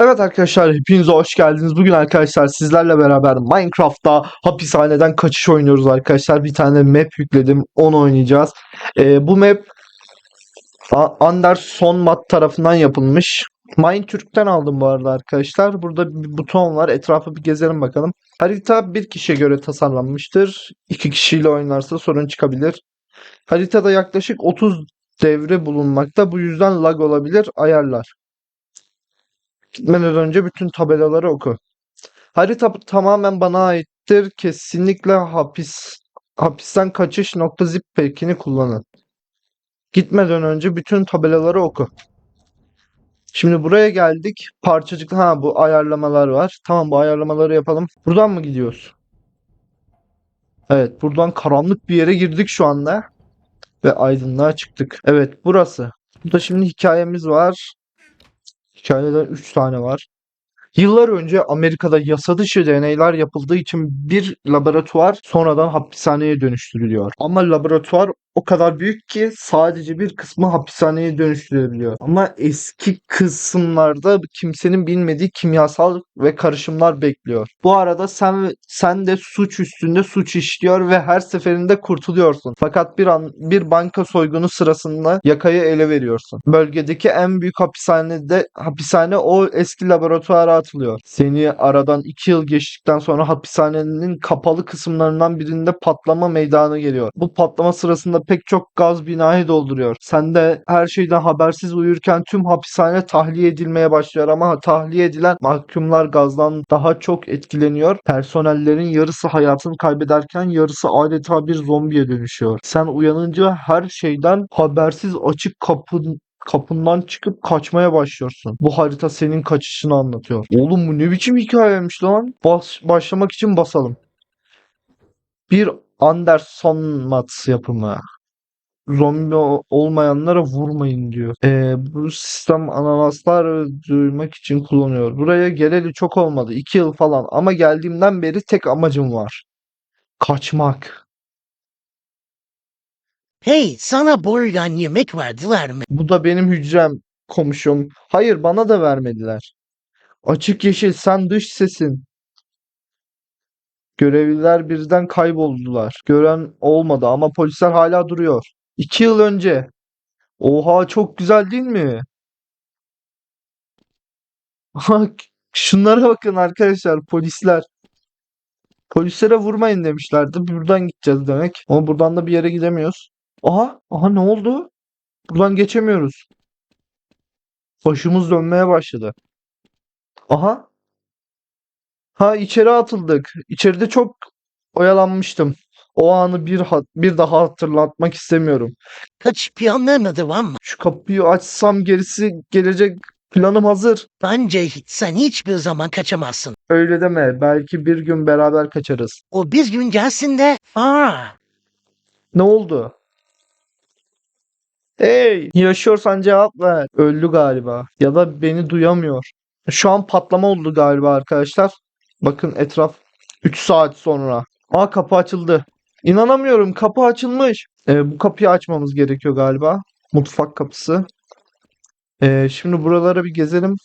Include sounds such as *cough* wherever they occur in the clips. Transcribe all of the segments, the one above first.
Evet arkadaşlar hepinize hoş geldiniz. Bugün arkadaşlar sizlerle beraber Minecraft'ta hapishaneden kaçış oynuyoruz arkadaşlar. Bir tane map yükledim. Onu oynayacağız. Ee, bu map Anderson Mat tarafından yapılmış. Minetürk'ten aldım bu arada arkadaşlar. Burada bir buton var. Etrafı bir gezelim bakalım. Harita bir kişiye göre tasarlanmıştır. İki kişiyle oynarsa sorun çıkabilir. Haritada yaklaşık 30 devre bulunmakta. Bu yüzden lag olabilir. Ayarlar. Gitmeden önce bütün tabelaları oku. Harita tamamen bana aittir. Kesinlikle hapis hapisten kaçış nokta zip pack'ini kullanın. Gitmeden önce bütün tabelaları oku. Şimdi buraya geldik. Parçacık ha bu ayarlamalar var. Tamam bu ayarlamaları yapalım. Buradan mı gidiyoruz? Evet buradan karanlık bir yere girdik şu anda. Ve aydınlığa çıktık. Evet burası. Burada şimdi hikayemiz var. Hikayeden 3 tane var. Yıllar önce Amerika'da yasa dışı deneyler yapıldığı için bir laboratuvar sonradan hapishaneye dönüştürülüyor. Ama laboratuvar o kadar büyük ki sadece bir kısmı hapishaneye dönüştürülebiliyor. Ama eski kısımlarda kimsenin bilmediği kimyasal ve karışımlar bekliyor. Bu arada sen sen de suç üstünde suç işliyor ve her seferinde kurtuluyorsun. Fakat bir an bir banka soygunu sırasında yakayı ele veriyorsun. Bölgedeki en büyük hapishanede hapishane o eski laboratuvara atılıyor. Seni aradan 2 yıl geçtikten sonra hapishanenin kapalı kısımlarından birinde patlama meydana geliyor. Bu patlama sırasında pek çok gaz binayı dolduruyor. Sen de her şeyden habersiz uyurken tüm hapishane tahliye edilmeye başlıyor ama tahliye edilen mahkumlar gazdan daha çok etkileniyor. Personellerin yarısı hayatını kaybederken yarısı adeta bir zombiye dönüşüyor. Sen uyanınca her şeyden habersiz açık kapın kapından çıkıp kaçmaya başlıyorsun. Bu harita senin kaçışını anlatıyor. Oğlum bu ne biçim hikayemiş lan? Bas, başlamak için basalım. Bir Anderson Mats yapımı. Zombi olmayanlara vurmayın diyor. Ee, bu sistem ananaslar duymak için kullanıyor. Buraya geleli çok olmadı. 2 yıl falan. Ama geldiğimden beri tek amacım var. Kaçmak. Hey, sana buradan yemek verdiler mi? Bu da benim hücrem komşum. Hayır bana da vermediler. Açık yeşil sen dış sesin. Görevliler birden kayboldular. Gören olmadı ama polisler hala duruyor. İki yıl önce. Oha çok güzel değil mi? Şunlara bakın arkadaşlar polisler. Polislere vurmayın demişlerdi. Buradan gideceğiz demek. Ama buradan da bir yere gidemiyoruz. Aha, aha ne oldu? Buradan geçemiyoruz. Başımız dönmeye başladı. Aha. Ha içeri atıldık. İçeride çok oyalanmıştım. O anı bir ha- bir daha hatırlatmak istemiyorum. Kaç planlarına devam mı? Şu kapıyı açsam gerisi gelecek planım hazır. Bence hiç, sen hiçbir zaman kaçamazsın. Öyle deme. Belki bir gün beraber kaçarız. O bir gün gelsin de... Aa, Ne oldu? Hey, yaşıyorsan cevap ver. Öldü galiba. Ya da beni duyamıyor. Şu an patlama oldu galiba arkadaşlar. Bakın etraf 3 saat sonra. Aa kapı açıldı. İnanamıyorum kapı açılmış. Ee, bu kapıyı açmamız gerekiyor galiba. Mutfak kapısı. Ee, şimdi buralara bir gezelim.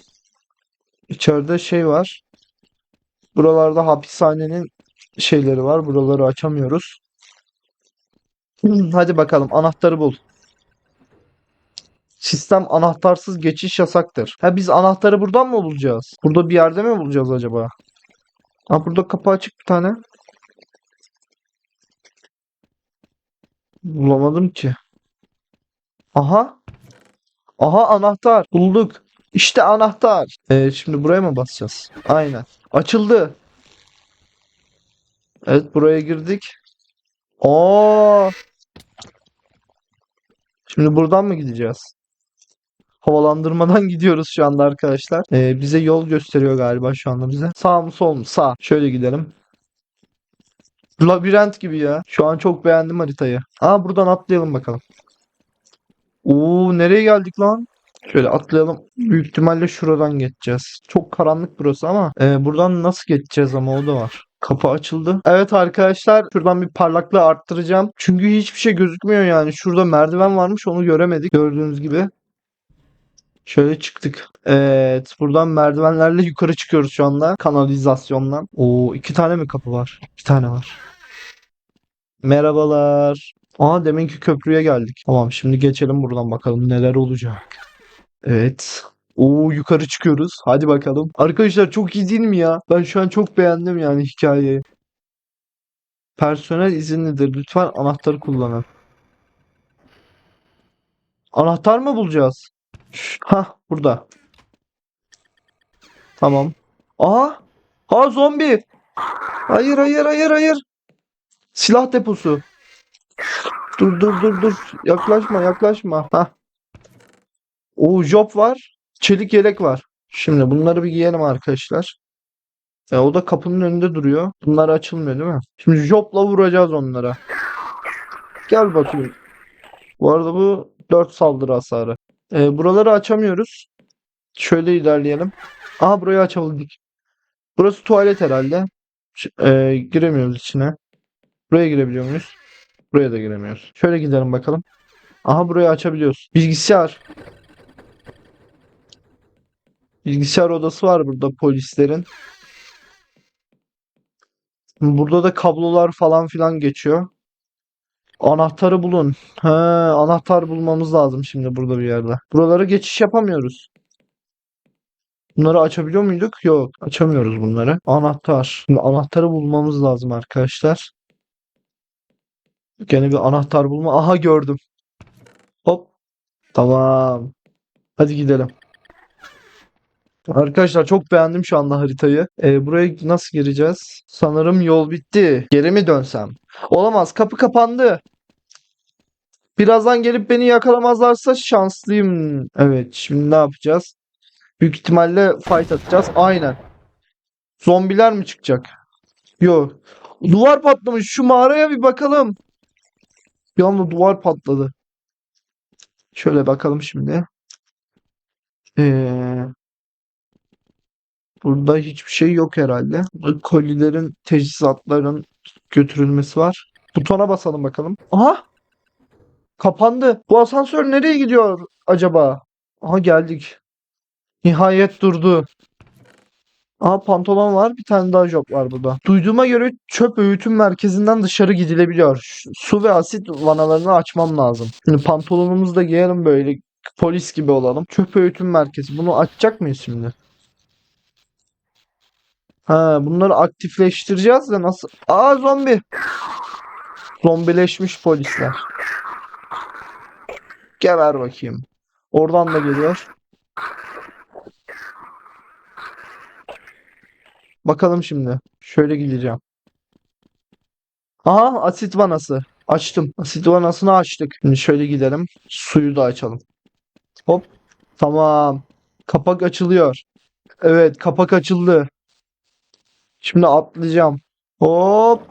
İçeride şey var. Buralarda hapishanenin şeyleri var. Buraları açamıyoruz. Hadi bakalım anahtarı bul. Sistem anahtarsız geçiş yasaktır. Ha biz anahtarı buradan mı bulacağız? Burada bir yerde mi bulacağız acaba? Ha burada kapı açık bir tane. Bulamadım ki. Aha. Aha anahtar. Bulduk. İşte anahtar. Ee, şimdi buraya mı basacağız? Aynen. Açıldı. Evet buraya girdik. Aa. Şimdi buradan mı gideceğiz? Havalandırmadan *laughs* gidiyoruz şu anda arkadaşlar. Ee, bize yol gösteriyor galiba şu anda bize. Sağ mı sol mu? Sağ. Şöyle gidelim. Labirent gibi ya. Şu an çok beğendim haritayı. Aa buradan atlayalım bakalım. Oo nereye geldik lan? Şöyle atlayalım. Büyük ihtimalle şuradan geçeceğiz. Çok karanlık burası ama e, buradan nasıl geçeceğiz ama o da var. Kapı açıldı. Evet arkadaşlar şuradan bir parlaklığı arttıracağım. Çünkü hiçbir şey gözükmüyor yani. Şurada merdiven varmış onu göremedik gördüğünüz gibi. Şöyle çıktık. Evet. Buradan merdivenlerle yukarı çıkıyoruz şu anda. Kanalizasyondan. Oo iki tane mi kapı var? İki tane var. Merhabalar. Aa deminki köprüye geldik. Tamam şimdi geçelim buradan bakalım neler olacak. Evet. Oo yukarı çıkıyoruz. Hadi bakalım. Arkadaşlar çok iyi değil mi ya? Ben şu an çok beğendim yani hikayeyi. Personel izinlidir. Lütfen anahtarı kullanın. Anahtar mı bulacağız? Ha burada. Tamam. Aha. Ha zombi. Hayır hayır hayır hayır. Silah deposu. Dur dur dur dur. Yaklaşma yaklaşma. Ha. O job var. Çelik yelek var. Şimdi bunları bir giyelim arkadaşlar. E, o da kapının önünde duruyor. Bunlar açılmıyor değil mi? Şimdi jobla vuracağız onlara. Gel bakayım. Bu arada bu 4 saldırı hasarı. E, buraları açamıyoruz. Şöyle ilerleyelim. Aha burayı açabildik. Burası tuvalet herhalde. E, giremiyoruz içine. Buraya girebiliyor muyuz? Buraya da giremiyoruz. Şöyle gidelim bakalım. Aha burayı açabiliyoruz. Bilgisayar. Bilgisayar odası var burada polislerin. Burada da kablolar falan filan geçiyor. Anahtarı bulun. He, anahtar bulmamız lazım şimdi burada bir yerde. Buralara geçiş yapamıyoruz. Bunları açabiliyor muyduk? Yok, açamıyoruz bunları. Anahtar. Şimdi anahtarı bulmamız lazım arkadaşlar. Gene bir anahtar bulma. Aha gördüm. Hop. Tamam. Hadi gidelim. Arkadaşlar çok beğendim şu anda haritayı. Ee, buraya nasıl gireceğiz? Sanırım yol bitti. Geri mi dönsem? Olamaz. Kapı kapandı. Birazdan gelip beni yakalamazlarsa şanslıyım. Evet, şimdi ne yapacağız? Büyük ihtimalle fight atacağız. Aynen. Zombiler mi çıkacak? Yok. Duvar patlamış. Şu mağaraya bir bakalım. Bir anda duvar patladı. Şöyle bakalım şimdi. Ee, burada hiçbir şey yok herhalde. Kolilerin, teçhizatların götürülmesi var. Butona basalım bakalım. Aha! Kapandı. Bu asansör nereye gidiyor acaba? Aha geldik. Nihayet durdu. Aha pantolon var. Bir tane daha job var burada. Duyduğuma göre çöp öğütüm merkezinden dışarı gidilebiliyor. Su ve asit vanalarını açmam lazım. Şimdi pantolonumuzu da giyelim böyle polis gibi olalım. Çöp öğütüm merkezi. Bunu açacak mıyız şimdi? Ha, bunları aktifleştireceğiz de nasıl? Aa zombi. Zombileşmiş polisler. Geber bakayım. Oradan da geliyor. Bakalım şimdi. Şöyle gideceğim. Aha asit vanası. Açtım. Asit vanasını açtık. Şimdi şöyle gidelim. Suyu da açalım. Hop. Tamam. Kapak açılıyor. Evet kapak açıldı. Şimdi atlayacağım. Hop.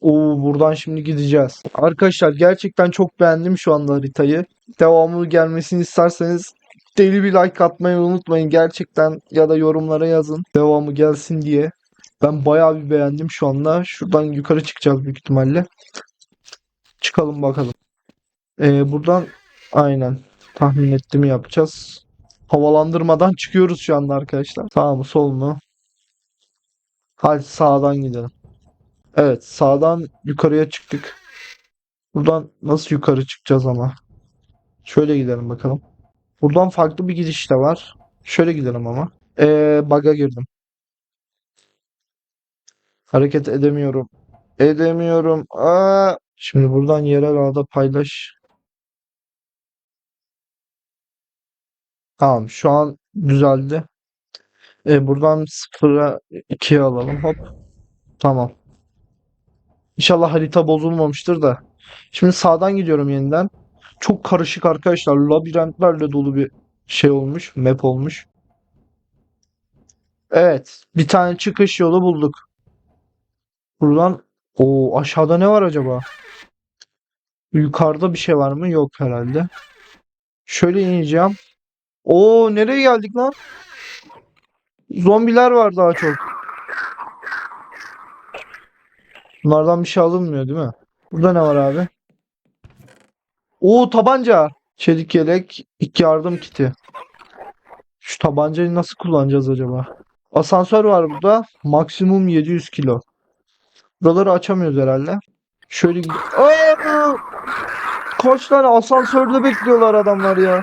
Oo, buradan şimdi gideceğiz. Arkadaşlar gerçekten çok beğendim şu anda haritayı. Devamlı gelmesini isterseniz deli bir like atmayı unutmayın gerçekten ya da yorumlara yazın devamı gelsin diye. Ben bayağı bir beğendim şu anda. Şuradan yukarı çıkacağız büyük ihtimalle. Çıkalım bakalım. Ee, buradan aynen tahmin ettiğimi yapacağız. Havalandırmadan çıkıyoruz şu anda arkadaşlar. Sağ mı sol mu? Hadi sağdan gidelim. Evet sağdan yukarıya çıktık. Buradan nasıl yukarı çıkacağız ama? Şöyle gidelim bakalım. Buradan farklı bir gidiş de var. Şöyle gidelim ama. Ee, bug'a girdim. Hareket edemiyorum. Edemiyorum. Aa! Şimdi buradan yerel ağda paylaş. Tamam şu an düzeldi. Ee, buradan 0'a 2'ye alalım. Hop. Tamam. İnşallah harita bozulmamıştır da. Şimdi sağdan gidiyorum yeniden. Çok karışık arkadaşlar. Labirentlerle dolu bir şey olmuş. Map olmuş. Evet. Bir tane çıkış yolu bulduk. Buradan o aşağıda ne var acaba? Yukarıda bir şey var mı? Yok herhalde. Şöyle ineceğim. Oo nereye geldik lan? Zombiler var daha çok. Bunlardan bir şey alınmıyor değil mi? Burada ne var abi? Oo tabanca. Çelik yelek, ilk yardım kiti. Şu tabancayı nasıl kullanacağız acaba? Asansör var burada. Maksimum 700 kilo. Buraları açamıyoruz herhalde. Şöyle Aa! Kaç tane asansörde bekliyorlar adamlar ya.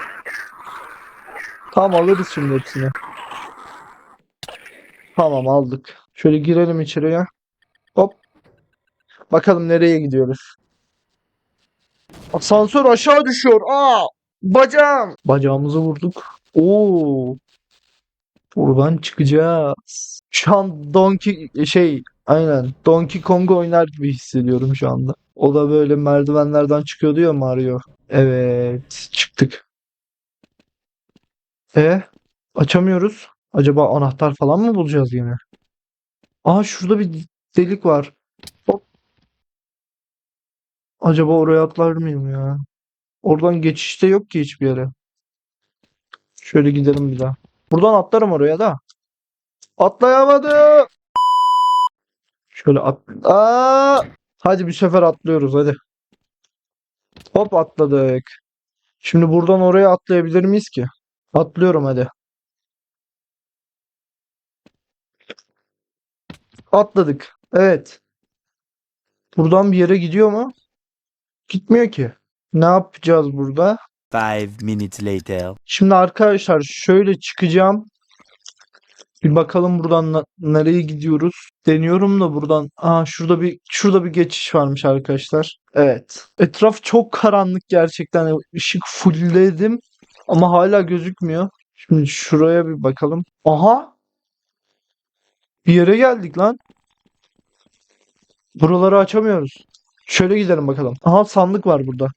Tamam alırız şimdi hepsini. Tamam aldık. Şöyle girelim içeriye. Hop. Bakalım nereye gidiyoruz. Asansör aşağı düşüyor. Aa! Bacağım. Bacağımızı vurduk. Oo. Buradan çıkacağız. Şu an Donkey şey aynen Donkey Kong oynar gibi hissediyorum şu anda. O da böyle merdivenlerden çıkıyordu ya Mario. Evet, çıktık. E açamıyoruz. Acaba anahtar falan mı bulacağız yine? Aa şurada bir delik var. Hop. Acaba oraya atlar mıyım ya? Oradan geçişte yok ki hiçbir yere. Şöyle gidelim bir daha. Buradan atlarım oraya da. Atlayamadım. Şöyle at. Aa! Hadi bir sefer atlıyoruz hadi. Hop atladık. Şimdi buradan oraya atlayabilir miyiz ki? Atlıyorum hadi. Atladık. Evet. Buradan bir yere gidiyor mu? Gitmiyor ki. Ne yapacağız burada? Five minutes later. Şimdi arkadaşlar şöyle çıkacağım. Bir bakalım buradan nereye gidiyoruz. Deniyorum da buradan. Aa şurada bir şurada bir geçiş varmış arkadaşlar. Evet. Etraf çok karanlık gerçekten. Işık fullledim ama hala gözükmüyor. Şimdi şuraya bir bakalım. Aha! Bir yere geldik lan. Buraları açamıyoruz. Şöyle gidelim bakalım. Aha sandık var burada.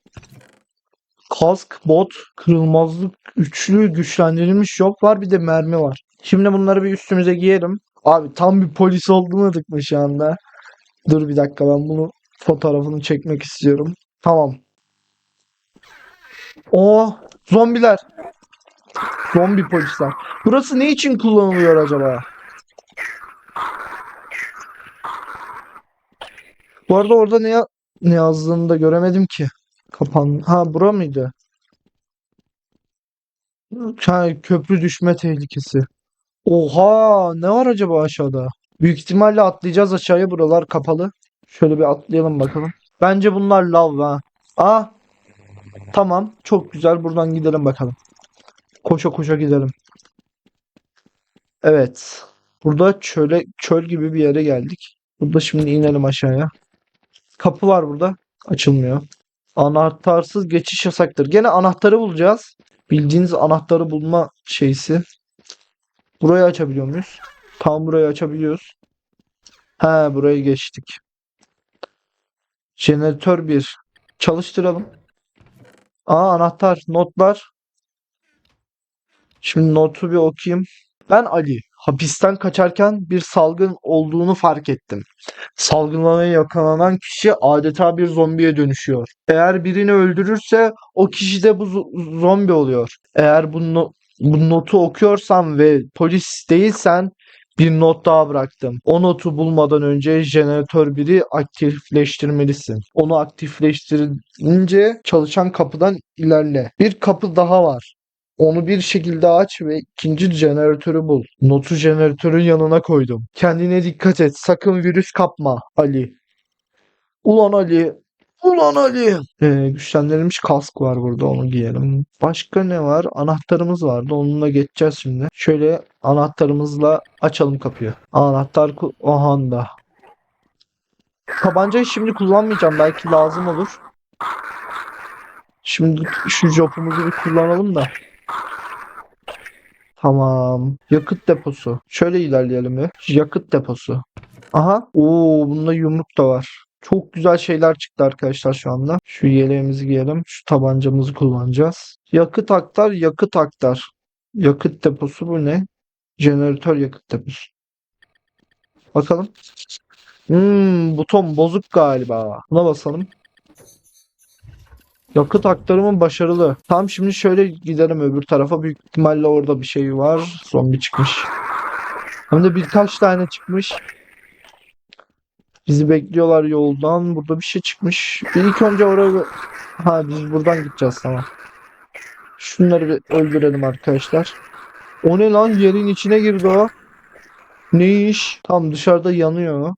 Kask, bot, kırılmazlık, üçlü, güçlendirilmiş yok var bir de mermi var. Şimdi bunları bir üstümüze giyelim. Abi tam bir polis olmadık mı şu anda? Dur bir dakika ben bunu fotoğrafını çekmek istiyorum. Tamam. O zombiler. Zombi polisler. Burası ne için kullanılıyor acaba? Bu arada orada ne, ne yazdığını da göremedim ki. Kapan. Ha bura mıydı? Ha, köprü düşme tehlikesi. Oha ne var acaba aşağıda? Büyük ihtimalle atlayacağız aşağıya buralar kapalı. Şöyle bir atlayalım bakalım. Bence bunlar lav ha. Aa tamam çok güzel buradan gidelim bakalım. Koşa koşa gidelim. Evet. Burada çöle çöl gibi bir yere geldik. Burada şimdi inelim aşağıya. Kapı var burada. Açılmıyor. Anahtarsız geçiş yasaktır. Gene anahtarı bulacağız. Bildiğiniz anahtarı bulma şeysi. Burayı açabiliyor muyuz? Tam burayı açabiliyoruz. He burayı geçtik. Jeneratör 1. Çalıştıralım. Aa anahtar, notlar. Şimdi notu bir okuyayım. Ben Ali. Hapisten kaçarken bir salgın olduğunu fark ettim. Salgınlamaya yakalanan kişi adeta bir zombiye dönüşüyor. Eğer birini öldürürse o kişi de bu zo- zombi oluyor. Eğer bu, no- bu notu okuyorsan ve polis değilsen bir not daha bıraktım. O notu bulmadan önce jeneratör 1'i aktifleştirmelisin. Onu aktifleştirince çalışan kapıdan ilerle. Bir kapı daha var. Onu bir şekilde aç ve ikinci jeneratörü bul. Notu jeneratörün yanına koydum. Kendine dikkat et. Sakın virüs kapma Ali. Ulan Ali. Ulan Ali. Ee, güçlendirilmiş kask var burada. Onu giyelim. Başka ne var? Anahtarımız vardı. Onunla geçeceğiz şimdi. Şöyle anahtarımızla açalım kapıyı. Anahtar ku- Aha da. Tabancayı şimdi kullanmayacağım. Belki lazım olur. Şimdi şu jopumuzu bir kullanalım da. Tamam. Yakıt deposu. Şöyle ilerleyelim bir. Yakıt deposu. Aha. Oo, bunda yumruk da var. Çok güzel şeyler çıktı arkadaşlar şu anda. Şu yeleğimizi giyelim. Şu tabancamızı kullanacağız. Yakıt aktar, yakıt aktar. Yakıt deposu bu ne? Jeneratör yakıt deposu. Bakalım. Hmm, buton bozuk galiba. Buna basalım. Yakıt aktarımı başarılı. Tam şimdi şöyle gidelim öbür tarafa. Büyük ihtimalle orada bir şey var. Zombi çıkmış. Hem de birkaç tane çıkmış. Bizi bekliyorlar yoldan. Burada bir şey çıkmış. Bir ilk önce oraya... Ha biz buradan gideceğiz tamam. Şunları bir öldürelim arkadaşlar. O ne lan? Yerin içine girdi o. Ne iş? Tam dışarıda yanıyor.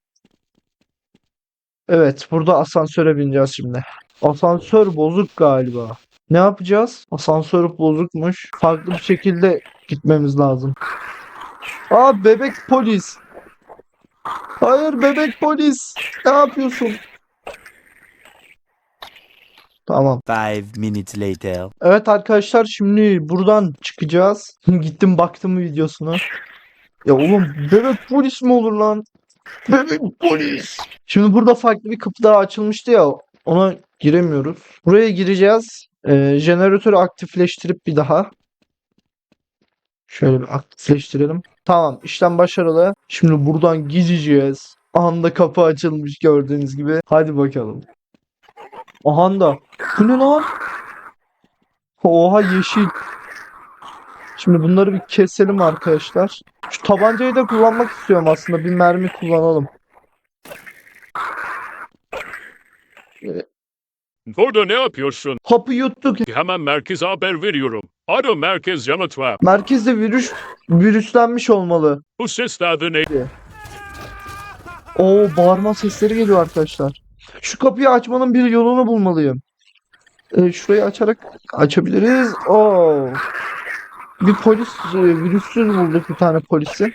Evet, burada asansöre bineceğiz şimdi. Asansör bozuk galiba. Ne yapacağız? Asansör bozukmuş. Farklı bir şekilde gitmemiz lazım. Aa bebek polis. Hayır bebek polis. Ne yapıyorsun? Tamam. Five minutes later. Evet arkadaşlar şimdi buradan çıkacağız. *laughs* Gittim baktım videosuna. Ya oğlum bebek polis mi olur lan? Bebek polis. Şimdi burada farklı bir kapı daha açılmıştı ya. Ona giremiyoruz. Buraya gireceğiz. Ee, jeneratörü aktifleştirip bir daha. Şöyle bir aktifleştirelim. Tamam işlem başarılı. Şimdi buradan gideceğiz. Anda kapı açılmış gördüğünüz gibi. Hadi bakalım. Aha da. Bu ne lan? Oha yeşil. Şimdi bunları bir keselim arkadaşlar. Şu tabancayı da kullanmak istiyorum aslında. Bir mermi kullanalım. Burada ne yapıyorsun? Hapı yuttuk. Hemen merkeze haber veriyorum. Alo merkez yanıt ver. Merkezde virüs virüslenmiş olmalı. Bu ses adı ne? Oo bağırma sesleri geliyor arkadaşlar. Şu kapıyı açmanın bir yolunu bulmalıyım. Ee, şurayı açarak açabiliriz. Oo. Bir polis e, virüssüz bulduk bir tane polisi.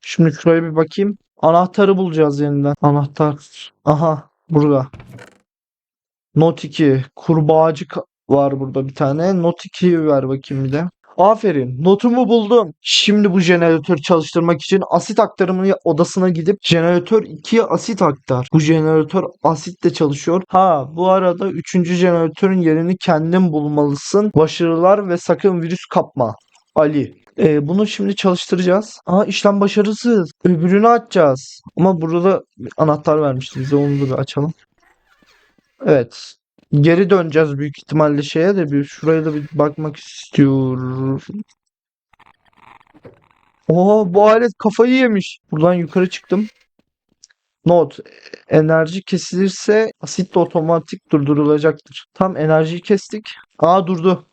Şimdi şuraya bir bakayım. Anahtarı bulacağız yeniden. Anahtar. Aha burada. Not 2. Kurbağacı ka- var burada bir tane. Not 2'yi ver bakayım bir de. Aferin. Notumu buldum. Şimdi bu jeneratörü çalıştırmak için asit aktarımı odasına gidip jeneratör 2'ye asit aktar. Bu jeneratör asitle çalışıyor. Ha bu arada 3. jeneratörün yerini kendin bulmalısın. Başarılar ve sakın virüs kapma. Ali. Ee, bunu şimdi çalıştıracağız. Aa işlem başarısız. Öbürünü açacağız. Ama burada anahtar vermişti bize. Onu da bir açalım. Evet. Geri döneceğiz büyük ihtimalle şeye de bir şuraya da bir bakmak istiyorum. Oo bu alet kafayı yemiş. Buradan yukarı çıktım. Not. Enerji kesilirse asitle otomatik durdurulacaktır. Tam enerjiyi kestik. Aa durdu.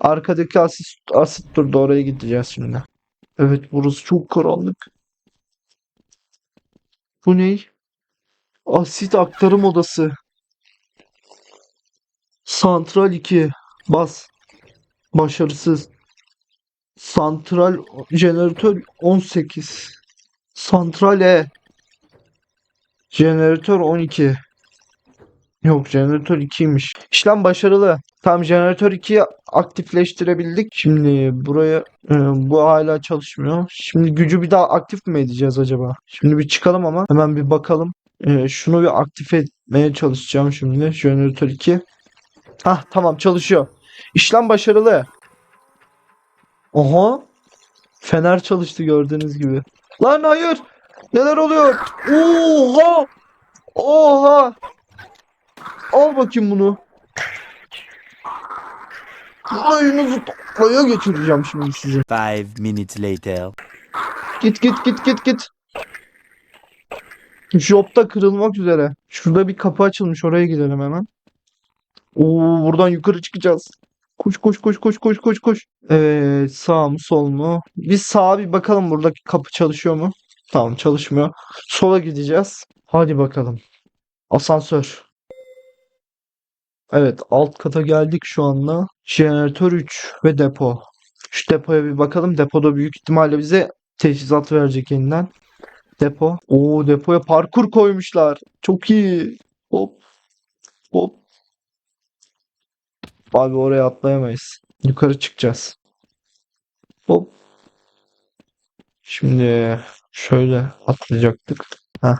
Arkadaki asit, asit durdu. Oraya gideceğiz şimdi. Evet burası çok karanlık. Bu ne? Asit aktarım odası. Santral 2. Bas. Başarısız. Santral jeneratör 18. Santral E. Jeneratör 12. Yok jeneratör 2'ymiş. İşlem başarılı. Tam jeneratör 2'yi aktifleştirebildik. Şimdi buraya e, bu hala çalışmıyor. Şimdi gücü bir daha aktif mi edeceğiz acaba? Şimdi bir çıkalım ama hemen bir bakalım. E, şunu bir aktif etmeye çalışacağım şimdi. Jeneratör 2. Hah tamam çalışıyor. İşlem başarılı. Oha. Fener çalıştı gördüğünüz gibi. Lan hayır. Neler oluyor? Oha. Oha. Al bakayım bunu. Ayınızı toplaya geçireceğim şimdi sizi. Five minutes later. Git git git git git. Job da kırılmak üzere. Şurada bir kapı açılmış. Oraya gidelim hemen. Oo buradan yukarı çıkacağız. Koş koş koş koş koş koş koş. Evet sağ mı sol mu? Biz sağa bir bakalım buradaki kapı çalışıyor mu? Tamam çalışmıyor. Sola gideceğiz. Hadi bakalım. Asansör. Evet alt kata geldik şu anda. Jeneratör 3 ve depo. Şu depoya bir bakalım. Depoda büyük ihtimalle bize teçhizat verecek yeniden. Depo. Oo depoya parkur koymuşlar. Çok iyi. Hop. Hop. Abi oraya atlayamayız. Yukarı çıkacağız. Hop. Şimdi şöyle atlayacaktık. Heh.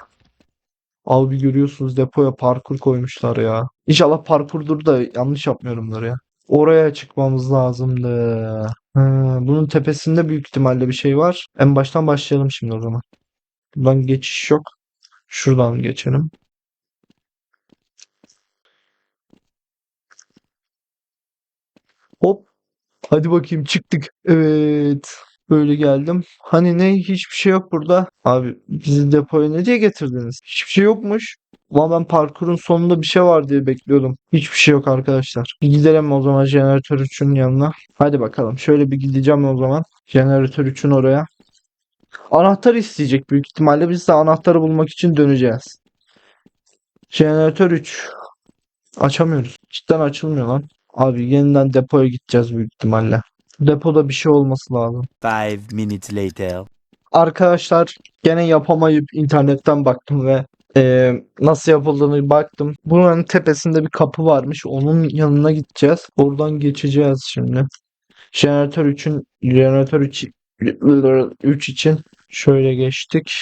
Abi görüyorsunuz depoya parkur koymuşlar ya. İnşallah parkurdur da yanlış yapmıyorumdur ya. Oraya çıkmamız lazımdı. Ha, bunun tepesinde büyük ihtimalle bir şey var. En baştan başlayalım şimdi o zaman. Buradan geçiş yok. Şuradan geçelim. Hop. Hadi bakayım çıktık. Evet. Böyle geldim. Hani ne? Hiçbir şey yok burada. Abi bizi depoya ne diye getirdiniz? Hiçbir şey yokmuş. Ulan ben parkurun sonunda bir şey var diye bekliyordum. Hiçbir şey yok arkadaşlar. Gidelim o zaman jeneratör 3'ün yanına. Hadi bakalım. Şöyle bir gideceğim o zaman. Jeneratör 3'ün oraya. Anahtar isteyecek büyük ihtimalle. Biz de anahtarı bulmak için döneceğiz. Jeneratör 3. Açamıyoruz. Cidden açılmıyor lan. Abi yeniden depoya gideceğiz büyük ihtimalle. Depoda bir şey olması lazım. Five minutes later. Arkadaşlar gene yapamayıp internetten baktım ve eee, nasıl yapıldığını baktım. Buranın tepesinde bir kapı varmış. Onun yanına gideceğiz. Oradan geçeceğiz şimdi. Jeneratör 3'ün jeneratör 3, 3 için şöyle geçtik.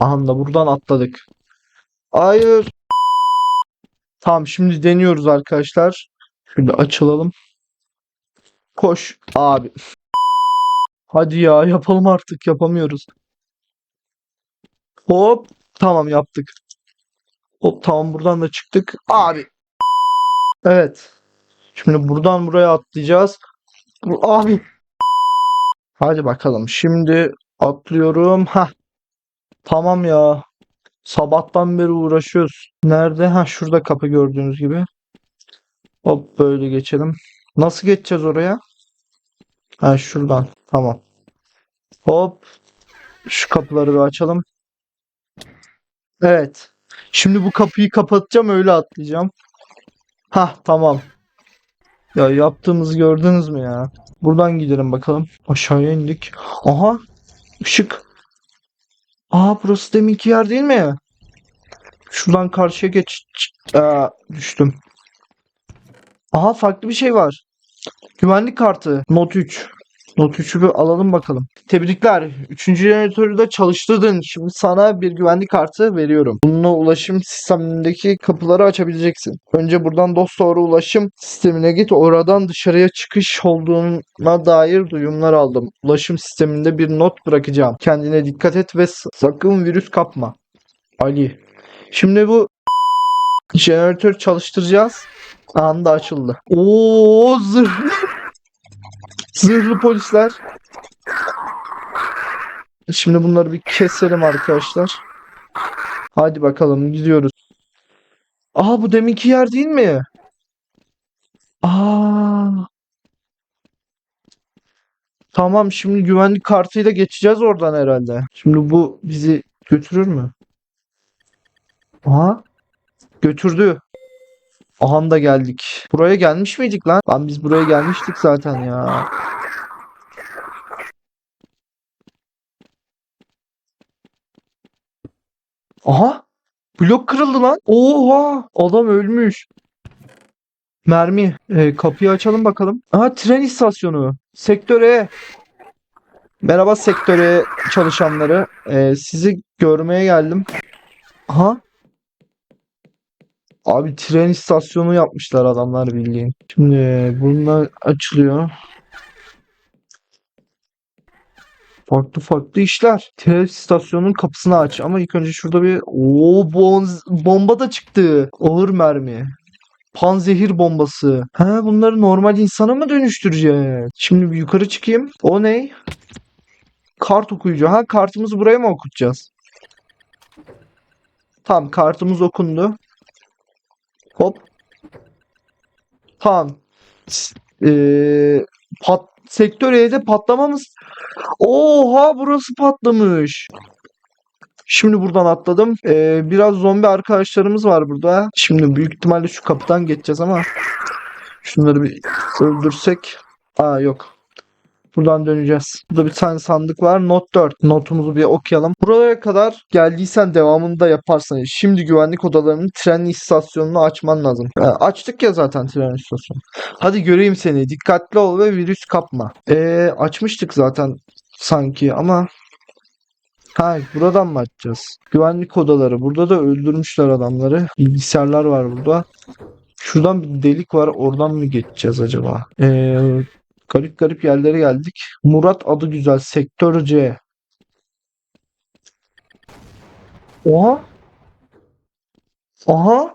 Aha da buradan atladık. Hayır. Tamam şimdi deniyoruz arkadaşlar. Şöyle açılalım. Koş abi. Hadi ya yapalım artık yapamıyoruz. Hop tamam yaptık. Hop tamam buradan da çıktık. Abi. Evet. Şimdi buradan buraya atlayacağız. Abi. Hadi bakalım. Şimdi atlıyorum. Ha. Tamam ya. Sabahtan beri uğraşıyoruz. Nerede? Ha şurada kapı gördüğünüz gibi. Hop böyle geçelim. Nasıl geçeceğiz oraya? Ha şuradan. Tamam. Hop. Şu kapıları bir açalım. Evet. Şimdi bu kapıyı kapatacağım öyle atlayacağım. Hah tamam. Ya yaptığımızı gördünüz mü ya? Buradan gidelim bakalım. Aşağıya indik. Aha. ışık. Aa burası deminki yer değil mi? Şuradan karşıya geç. Aa, düştüm. Aha farklı bir şey var. Güvenlik kartı. Not 3. Not 3'ü bir alalım bakalım. Tebrikler. Üçüncü jeneratörü de çalıştırdın. Şimdi sana bir güvenlik kartı veriyorum. Bununla ulaşım sistemindeki kapıları açabileceksin. Önce buradan dost doğru ulaşım sistemine git. Oradan dışarıya çıkış olduğuna dair duyumlar aldım. Ulaşım sisteminde bir not bırakacağım. Kendine dikkat et ve sakın virüs kapma. Ali. Şimdi bu jeneratör çalıştıracağız. Anda açıldı. Oo zırh. Zırhlı polisler. Şimdi bunları bir keselim arkadaşlar. Hadi bakalım gidiyoruz. Aa bu deminki yer değil mi? Aa. Tamam şimdi güvenlik kartıyla geçeceğiz oradan herhalde. Şimdi bu bizi götürür mü? Aha. Götürdü. Aha da geldik. Buraya gelmiş miydik lan? Lan biz buraya gelmiştik zaten ya. Aha! Blok kırıldı lan. Oha! Adam ölmüş. Mermi. Ee, kapıyı açalım bakalım. Aha tren istasyonu. Sektöre. Merhaba sektöre çalışanları. Ee, sizi görmeye geldim. Aha. Abi tren istasyonu yapmışlar adamlar bildiğin. Şimdi bunlar açılıyor. Farklı farklı işler. Tren istasyonunun kapısını aç. Ama ilk önce şurada bir o bomba da çıktı. Ağır mermi. Panzehir bombası. Ha bunları normal insana mı dönüştüreceğiz? Şimdi bir yukarı çıkayım. O ne? Kart okuyucu. Ha kartımızı buraya mı okutacağız? Tamam kartımız okundu. Hop. Tamam. Eee pat sektör E'de patlamamız. Oha burası patlamış. Şimdi buradan atladım. Ee, biraz zombi arkadaşlarımız var burada. Şimdi büyük ihtimalle şu kapıdan geçeceğiz ama şunları bir öldürsek. Aa yok. Buradan döneceğiz. Burada bir tane sandık var. Not 4. Notumuzu bir okuyalım. Buraya kadar geldiysen devamını da yaparsan. Şimdi güvenlik odalarının tren istasyonunu açman lazım. Ha, açtık ya zaten tren istasyonu. Hadi göreyim seni. Dikkatli ol ve virüs kapma. Ee, açmıştık zaten sanki ama Ha buradan mı açacağız? Güvenlik odaları. Burada da öldürmüşler adamları. Bilgisayarlar var burada. Şuradan bir delik var. Oradan mı geçeceğiz acaba? Ee, garip garip yerlere geldik. Murat adı güzel. Sektör C. Oha. Aha.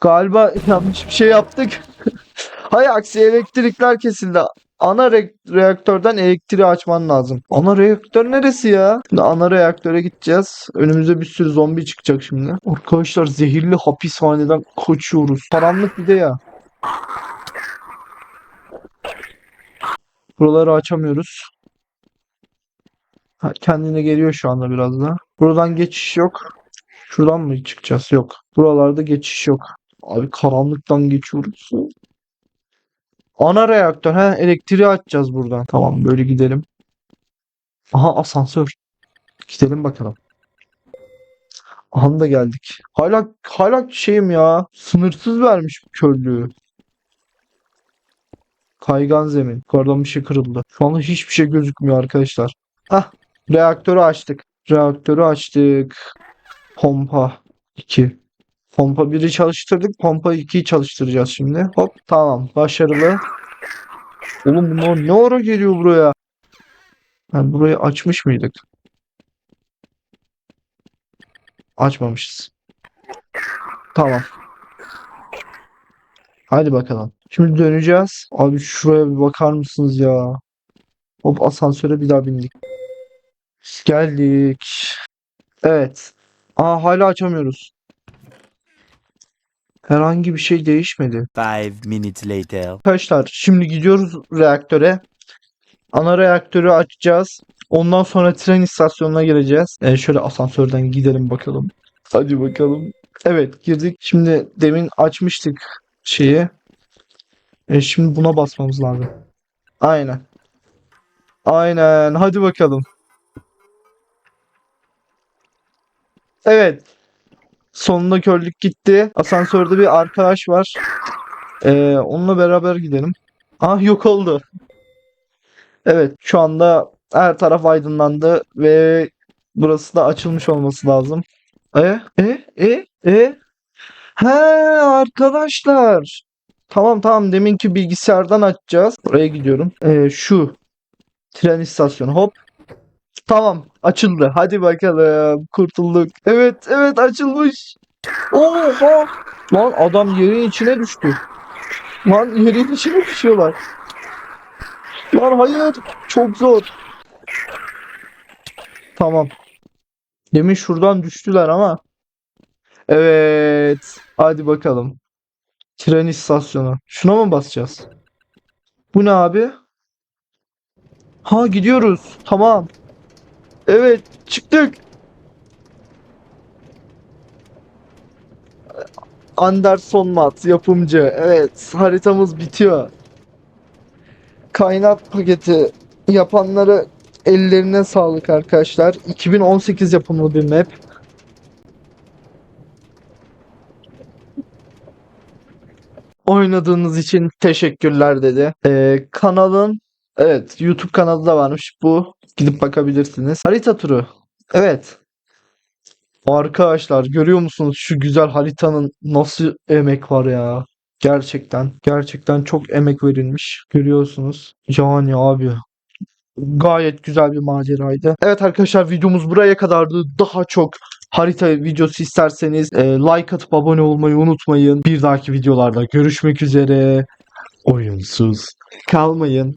Galiba yanlış bir şey yaptık. *laughs* Hay aksi elektrikler kesildi. Ana re- reaktörden elektriği açman lazım. Ana reaktör neresi ya? Şimdi ana reaktöre gideceğiz. Önümüze bir sürü zombi çıkacak şimdi. Arkadaşlar zehirli hapishaneden kaçıyoruz. Karanlık bir de ya. Buraları açamıyoruz. Ha, kendine geliyor şu anda biraz da. Buradan geçiş yok. Şuradan mı çıkacağız? Yok. Buralarda geçiş yok. Abi karanlıktan geçiyoruz. Ana reaktör. He, elektriği açacağız buradan. Tamam böyle gidelim. Aha asansör. Gidelim bakalım. Aha da geldik. Hala hala şeyim ya. Sınırsız vermiş bu körlüğü. Kaygan zemin. Yukarıdan bir şey kırıldı. Şu anda hiçbir şey gözükmüyor arkadaşlar. Hah. Reaktörü açtık. Reaktörü açtık. Pompa 2. Pompa 1'i çalıştırdık. Pompa 2'yi çalıştıracağız şimdi. Hop tamam. Başarılı. Oğlum bunlar ne ara geliyor buraya? Ben burayı açmış mıydık? Açmamışız. Tamam. Hadi bakalım. Şimdi döneceğiz. Abi şuraya bir bakar mısınız ya? Hop asansöre bir daha bindik. Geldik. Evet. Aa hala açamıyoruz. Herhangi bir şey değişmedi. Five minutes later. Arkadaşlar şimdi gidiyoruz reaktöre. Ana reaktörü açacağız. Ondan sonra tren istasyonuna gireceğiz. Ee, şöyle asansörden gidelim bakalım. Hadi bakalım. Evet girdik. Şimdi demin açmıştık şeyi. Ee, şimdi buna basmamız lazım. Aynen. Aynen. Hadi bakalım. Evet. Sonunda körlük gitti. Asansörde bir arkadaş var. Ee, onunla beraber gidelim. Ah yok oldu. Evet şu anda her taraf aydınlandı ve burası da açılmış olması lazım. E? E? E? E? He arkadaşlar. Tamam tamam deminki bilgisayardan açacağız. Oraya gidiyorum. Ee, şu tren istasyonu hop. Tamam açıldı. Hadi bakalım kurtulduk. Evet evet açılmış. Oha. Lan adam yerin içine düştü. Lan yerin içine düşüyorlar. Lan hayır. Çok zor. Tamam. Demin şuradan düştüler ama. Evet. Hadi bakalım. Tren istasyonu. Şuna mı basacağız? Bu ne abi? Ha gidiyoruz. Tamam. Evet çıktık. Anderson Mat yapımcı. Evet haritamız bitiyor. Kaynak paketi yapanları ellerine sağlık arkadaşlar. 2018 yapımı bir map. Oynadığınız için teşekkürler dedi. Ee, kanalın evet YouTube kanalı da varmış bu. Gidip bakabilirsiniz. Harita turu. Evet. Arkadaşlar görüyor musunuz şu güzel haritanın nasıl emek var ya. Gerçekten, gerçekten çok emek verilmiş. Görüyorsunuz. Yani abi. Gayet güzel bir maceraydı. Evet arkadaşlar videomuz buraya kadardı. Daha çok harita videosu isterseniz e, like atıp abone olmayı unutmayın. Bir dahaki videolarda görüşmek üzere. Oyunsuz kalmayın.